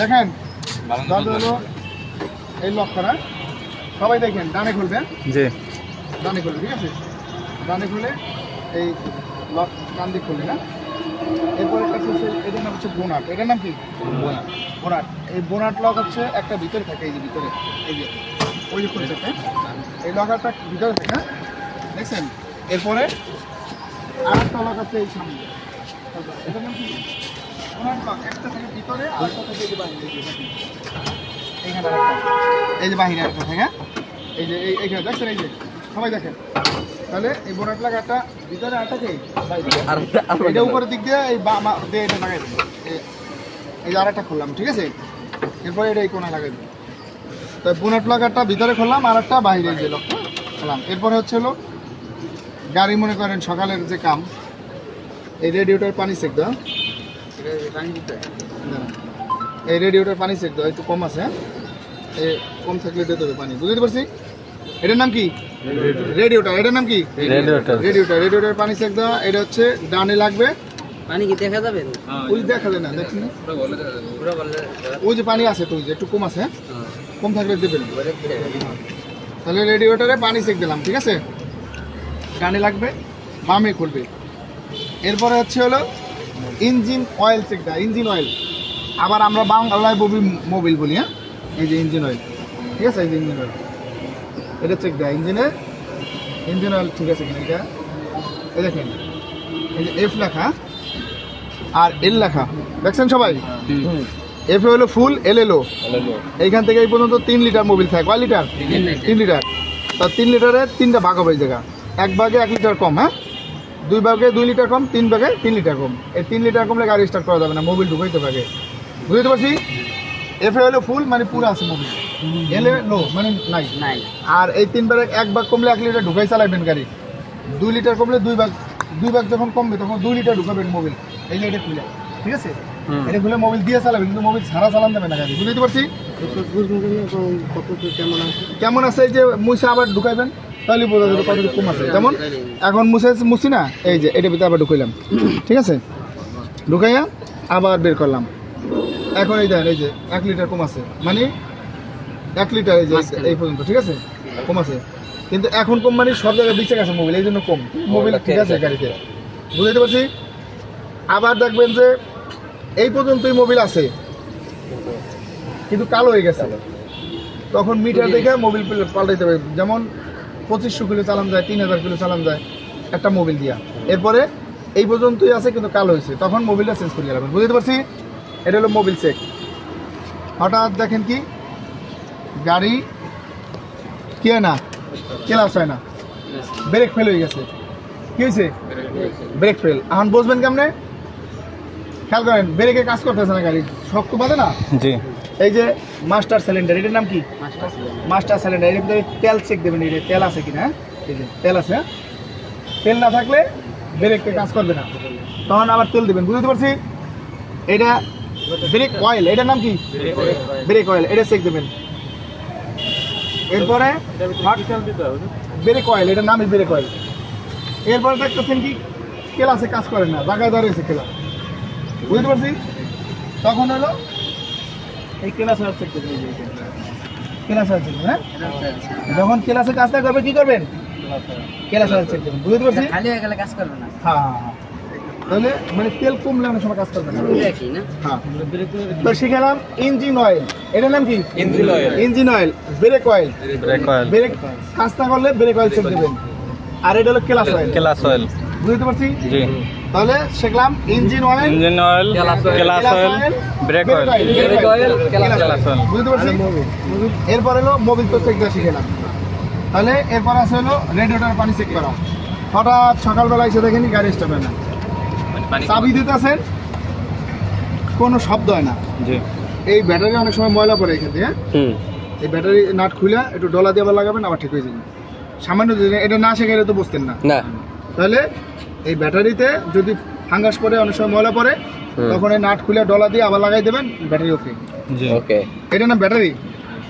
দেখেন দাদু হলো এই লক করা। সবাই দেখেন ডানে খুলবেন জি। ডানে খুলবে ঠিক আছে? ডানে খুলে এই লক ডান দিক খুলবে না? এরপরে একটা হচ্ছে এটার নাম হচ্ছে বোনাট। এটার নাম কি? বোনাট। এই বোনাট লক হচ্ছে একটা ভিতরে থাকে এই যে ভিতরে এই যে ওই যে খুলে থাকে। এই লকারটা ভিতরে থাকে হ্যাঁ? দেখছেন? এরপরে আর একটা লক আছে এই সামনে। এটার নাম কি? বোনাট একটা থাকে ভিতরে আর একটা এই যে বাইরে এই যে দেখেন। এইখানে এই যে বাহিরে একটা থাকে। হ্যাঁ? এই যে এই- এইখানে দেখছেন এই যে। সবাই দেখেন। তাহলে এই বোনাট লাগাটা ভিতরে আটা কে এটা উপরের দিক দিয়ে এই বা মা- দিয়ে এটা লাগাই দেবো এই- এই যে আরেকটা খুললাম ঠিক আছে? এরপরে এটা এই কোনায় লাগাই দেবো তো বোনাট লাগাটা ভিতরে খুললাম আর একটা বাইরে এই যে খুললাম। এরপরে হচ্ছে হলো গাড়ি মনে করেন সকালের যে কাম এই রেডিওটার পানি চেক দাও দাঁড়ান। এই রেডিওটার পানি চেক দাও একটু কম আছে হ্যাঁ? এ কম থাকলে দিতে হবে পানি বুঝতে পারছি? এটার নাম কি? রেডিওটা এটার নাম কি? রেডিওটার। রেডিওটা রেডিওটার পানি চেক দেওয়া এটা হচ্ছে ডানে লাগবে। পানি কি দেখা যাবে? ওই দেখা যায় না দেখছেন না? পুরো বললে ওই যে পানি আছে তো ওই যে একটু কম আছে হ্যাঁ? কম থাকলে দেবেন। তাহলে রেডিওটারে পানি চেক দিলাম ঠিক আছে? ডানে লাগবে বামে খুলবে। এরপরে হচ্ছে হলো ইঞ্জিন অয়েল চেক দেওয়া ইঞ্জিন অয়েল আবার আমরা বাংলায় মোবিল মোবিল বলি হ্যাঁ? এই যে ইঞ্জিন অয়েল ঠিক আছে? এই যে ইঞ্জিন অয়েল এটা চেক দেয় ইঞ্জিনের ইঞ্জিন অয়েল ঠিক আছে কিনা এটা? এই দেখেন এই যে এফ লেখা আর এল লেখা। দেখছেন সবাই? এফ হলো ফুল এল এলো এইখান থেকে এই পর্যন্ত তিন লিটার মোবিল থাকে। কয় লিটার। তিন লিটার। তা তিন লিটারে তিনটা ভাগ হবে এই জায়গা। এক ভাগে এক লিটার কম হ্যাঁ? দুই ভাগে দুই লিটার কম তিন ভাগে তিন লিটার কম। এই তিন লিটার কমলে গাড়ি স্টার্ট করা যাবে না মোবিল ঢুকাইতে পারে বুঝতে পারছি? এফ হলো ফুল মানে পুরো আছে মোবিল এল নো মানে নাই। নাই। আর এই তিন ভাগে এক ভাগ কমলে এক লিটার ঢুকাই চালাবেন গাড়ি। দুই লিটার কমলে দুই ভাগ দুই ভাগ যখন কমবে তখন দুই লিটার ঢুকাবেন মোবিল এই যে এটা খুলে ঠিক আছে? এটা খুলে মোবিল দিয়ে চালাবেন কিন্তু মোবিল ছাড়া চালান দেবে না গাড়ি। বুঝতে পারছি? কেমন আছে? কেমন আছে এই যে মুছে আবার ঢুকাইবেন? তাহলে বোঝা যাবে কতটুকু কম আছে। যেমন এখন মুছে মুছি না? এই যে এটা ভিতরে আবার ঢুকাইলাম। ঠিক আছে? ঢুকাইয়া আবার বের করলাম। এখন এই দেন এই যে এক লিটার কম আছে। মানে এক লিটার এই যে এই পর্যন্ত ঠিক আছে? কম আছে। কিন্তু এখন কম মানে সব জায়গায় বেঁচে গেছে মোবিল এই জন্য কম। মোবিল ঠিক আছে গাড়িতে। বুঝতে পারছি? আবার দেখবেন যে এই পর্যন্তই মোবিল আছে। কিন্তু কালো হয়ে গেছে। তখন মিটার দেখে মোবিল পাল্টাইতে হবে। যেমন পঁচিশশো কিলো চালান যায়, তিন হাজার কিলো চালান যায় একটা মোবিল দিয়া। এরপরে এই পর্যন্তই আছে, কিন্তু কালো হয়েছে। তখন মোবিলটা চেঞ্জ করে যাবেন বুঝতে পারছি? এটা হলো মোবিল চেক হঠাৎ দেখেন কি? গাড়ি কে না? কেলাস হয় না। ব্রেক ফেল হয়ে গেছে। কি হয়েছে? ব্রেক ফেল এখন বসবেন কেমনে? খেয়াল করেন ব্রেকে কাজ করতেছে না গাড়ি। শক্ত বাঁধে না? জি। এই যে মাস্টার সিলিন্ডার এটার নাম কি? মাস্টার মাস্টার সিলিন্ডার ভিতরে তেল চেক দেবেন এটা তেল আছে কিনা হ্যাঁ? এই যে তেল আছে হ্যাঁ? তেল না থাকলে ব্রেকটা কাজ করবে না। তখন আবার তেল দেবেন বুঝতে পারছি? এটা ব্রেক অয়েল এটার নাম কি? ব্রেক অয়েল এটা চেক দেবেন। এরপরে ব্রেক অয়েল এটার নামই ব্রেক অয়েল এরপরে দেখতেছেন কি? কেলাসে কাজ করে না জায়গায় দাঁড়িয়েছে কেলা বুঝতে পারছি? তখন হলো এই ক্লাস অয়েল চেক হ্যাঁ? যখন ক্লাসে কাজটা করবে কি করবেন? ক্লাস বুঝতে পারছি খালি হয়ে গেলে কাজ করবে না। হ্যাঁ হ্যাঁ হ্যাঁ। তাহলে মানে তেল কমলে অনেক সময় কাজ করবে না। হ্যাঁ। তো শিখালাম ইঞ্জিন অয়েল এটার নাম কি? Engine oil engine oil brake oil brake oil brake কাজ করলে ব্রেক অয়েল চেক দেবেন। আর এটা হলো ক্লাস অয়েল ক্লাস অয়েল বুঝতে পারছি? জি। তাহলে শিখলাম engine oil engine oil clutch oil brake oil Brake oil, clutch oil বুঝতে পারছি এরপর হলো মোবিল তো চেক দেওয়া শিখেলাম। তাহলে এরপর আছে হলো রেডিওটার পানি চেক করা। হঠাৎ সকালবেলা এসে দেখেনি গাড়ি স্টার্ট হয় না। চাবি দিতেছেন কোনো শব্দ হয় না। জি। এই ব্যাটারি অনেক সময় ময়লা পড়ে এখান থেকে হ্যাঁ? হুম। এই ব্যাটারি নাট খুলে একটু ডলা দিয়ে আবার লাগাবেন আবার ঠিক হয়ে যাবে। সামান্য এটা না শেখাইলে তো বুঝতেন না। না। তাহলে এই ব্যাটারিতে যদি ফাঙ্গাস পড়ে অনেক সময় ময়লা পড়ে তখন এই নাট খুলে ডলা দিয়ে আবার লাগাই দেবেন ব্যাটারি ওকে জি। ওকে এটার নাম ব্যাটারি?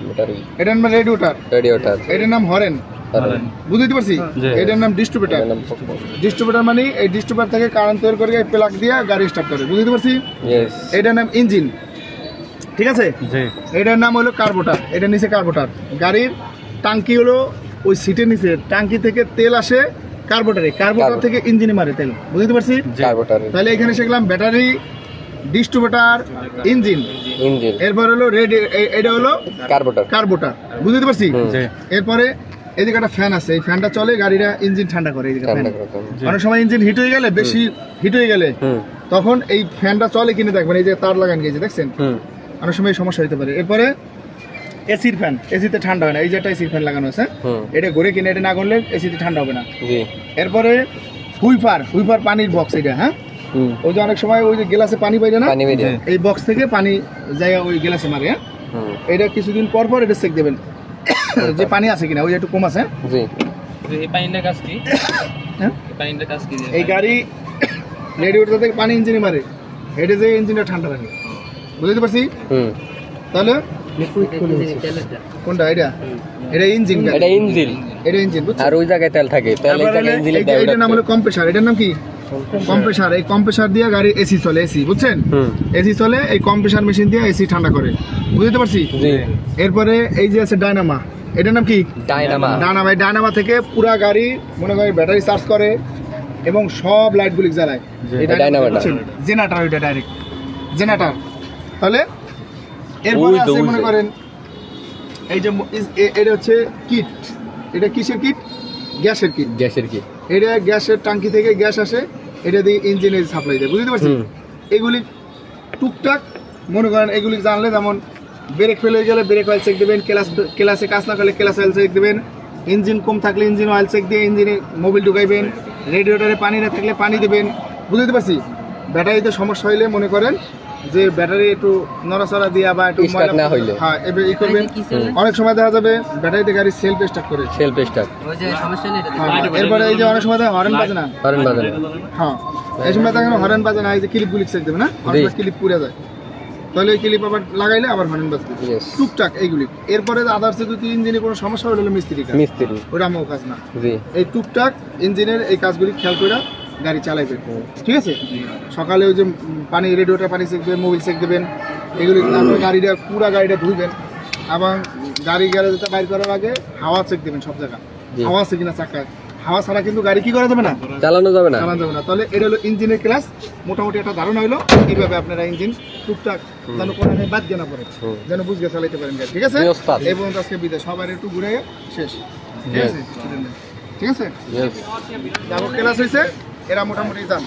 ব্যাটারি। এটার নাম রেডিওটার রেডিওটা এটার নাম হরেন? বুঝতে পারছি? এটার নাম ডিস্ট্রিবিউটার ডিস্ট্রিবিউটার মানে এই ডিস্ট্রিবিউটার থেকে কারেন্ট তৈরি করে প্লাগ দিয়ে গাড়ি স্টার্ট করে বুঝতে পারছি? এটার নাম ইঞ্জিন ঠিক আছে? এটার নাম হলো কার্বোটার এটা নিচে কার্বোটার গাড়ির টাঙ্কি হলো ওই সিটের নিচে। টাঙ্কি থেকে তেল আসে কার্বোটারে কার্বোটার কার্বোটার। থেকে ইঞ্জিনে মারে তেল বুঝতে পারছি? জি। তাহলে এখানে শিখলাম ব্যাটারি ডিস্ট্রিবিউটার ইঞ্জিন। ইঞ্জিন। এরপর হলো রেড এটা হলো কার্বোটার। কার্বোটার বুঝতে পারছি? এরপরে এদিকে একটা ফ্যান আছে এই ফ্যানটা চলে গাড়িটা ইঞ্জিন ঠান্ডা করে এদিকে ফ্যান। অনেক সময় ইঞ্জিন হিট হয়ে গেলে বেশি হিট হয়ে গেলে তখন এই ফ্যানটা চলে কিনে দেখবেন এই যে তার লাগান গেছে দেখছেন? অনেক সময় এই সমস্যা হতে পারে। এরপরে এসির ফ্যান এসিতে ঠান্ডা হয় না এই যে একটা এসির ফ্যান লাগানো আছে এটা ঘুরে কিনে এটা না করলে এসিতে ঠান্ডা হবে না। জি। এরপরে হুইপার হুইপার পানির বক্স এটা হ্যাঁ? ওই যে অনেক সময় ওই যে গ্লাসে পানি পাই না? এই বক্স থেকে পানি জায়গা ওই গ্লাসে মারে হ্যাঁ? এটা কিছুদিন পর পর এটা চেক দেবেন। যে পানি আছে কিনা ওই যে একটু কম আছে জি। এই পানিটার কাজ কি? হ্যাঁ? এই পানিটার কাজ কি এই গাড়ি রেডিওটা থেকে পানি ইঞ্জিনে মারে এটা যে ইঞ্জিনটা ঠান্ডা রাখে। বুঝতে পারছি? হুম। তাহলে কোনটা? এটা? এটা ইঞ্জিন এটা ইঞ্জিন এটা ইঞ্জিন আর ওই জায়গায় তেল থাকে। তেল এই জায়গায় ইঞ্জিনে এই যে নাম হলো কম্প্রেসার এটার নাম কি? কম্প্রেসার এই কম্প্রেসার দিয়ে গাড়ি এসি চলে এসি বুঝছেন? এসি চলে এই কম্প্রেসার মেশিন দিয়ে এসি ঠান্ডা করে। বুঝতে পারছি? এরপরে এই যে আছে ডায়নামা এটার নাম কি? ডাইনামা ডায়নামা এই ডায়নামা থেকে পুরা গাড়ি মনে করে ব্যাটারি চার্জ করে এবং সব লাইটগুলি জ্বালায়। জেনারেটর ওইটা ডাইরেক্ট জেনারেটর তাহলে এরপরে আছে মনে করেন এই যে এটা হচ্ছে কিট। এটা কিসের কিট? গ্যাসের কিট। গ্যাসের কি এটা গ্যাসের টাঙ্কি থেকে গ্যাস আসে এটা দিয়ে ইঞ্জিনে সাপ্লাই দেয় বুঝতে এগুলি টুকটাক মনে করেন এগুলি জানলে যেমন ব্রেক ফেলে গেলে ব্রেক অয়েল চেক দেবেন ক্লাস ক্লাসে কাজ না করলে ক্লাস অয়েল চেক দেবেন ইঞ্জিন কম থাকলে ইঞ্জিন অয়েল চেক দিয়ে ইঞ্জিনে মোবিল ঢুকাইবেন রেডিয়েটারে পানি না থাকলে পানি দেবেন বুঝতে পারছি? ব্যাটারিতে সমস্যা হইলে মনে করেন যে ব্যাটারি একটু নড়াচড়া দিয়া বা একটু Start না হইলে। হ্যাঁ এবার ই করবেন অনেক সময় দেখা যাবে ব্যাটারিতে গাড়ি সেলফ স্টার্ট করে। Self start. ওই যে সমস্যা নেই এটা হ্যাঁ, এরপরে এই যে অনেক সময় দেখা হরেন বাজে না। হরেন বাজার হ্যাঁ এই সময় দেখেন হরেন বাজে না এই যে ক্লিপ গুলি চেক দেবে না? অনেক। ক্লিপ পুড়ে যায়। তাহলে এই ক্লিপ আবার লাগাইলে আবার হরেন বাজবে। ইয়েস টুকটাক এইগুলি। এরপরে আদার্স যদি ইঞ্জিনে কোনো সমস্যা হলে মিস্ত্রি কাজ মিস্ত্রি। ওটা আমার কাজ না। জি। এই টুকটাক ইঞ্জিনের এই কাজগুলি খেয়াল করে গাড়ি চালাইবে। ঠিক আছে? সকালে ওই যে পানি রেডিওটা পানি চেক দেবেন মোবিল চেক দেবেন এগুলি গাড়িটা পুরা গাড়িটা ধুইবেন এবং গাড়ি গ্যারেজটা বাইর করার আগে হাওয়া চেক দেবেন সব জায়গা হাওয়া আছে কিনা চাকায়। হাওয়া ছাড়া কিন্তু গাড়ি কি করা যাবে না? চালানো যাবে না। চালানো যাবে না। তাহলে এটা হলো ইঞ্জিনের ক্লাস মোটামুটি একটা ধারণা হলো কীভাবে আপনারা ইঞ্জিন টুকটাক যেন কোনো বাদ দিয়ে না পড়ে। যেন বুঝে চালাইতে পারেন গাড়ি। ঠিক আছে? পর্যন্ত আজকে বিদায়। সবার একটু ঘুরে শেষ। ঠিক আছে? ঠিক আছে? ক্লাস হয়েছে এরা মোটামুটি যান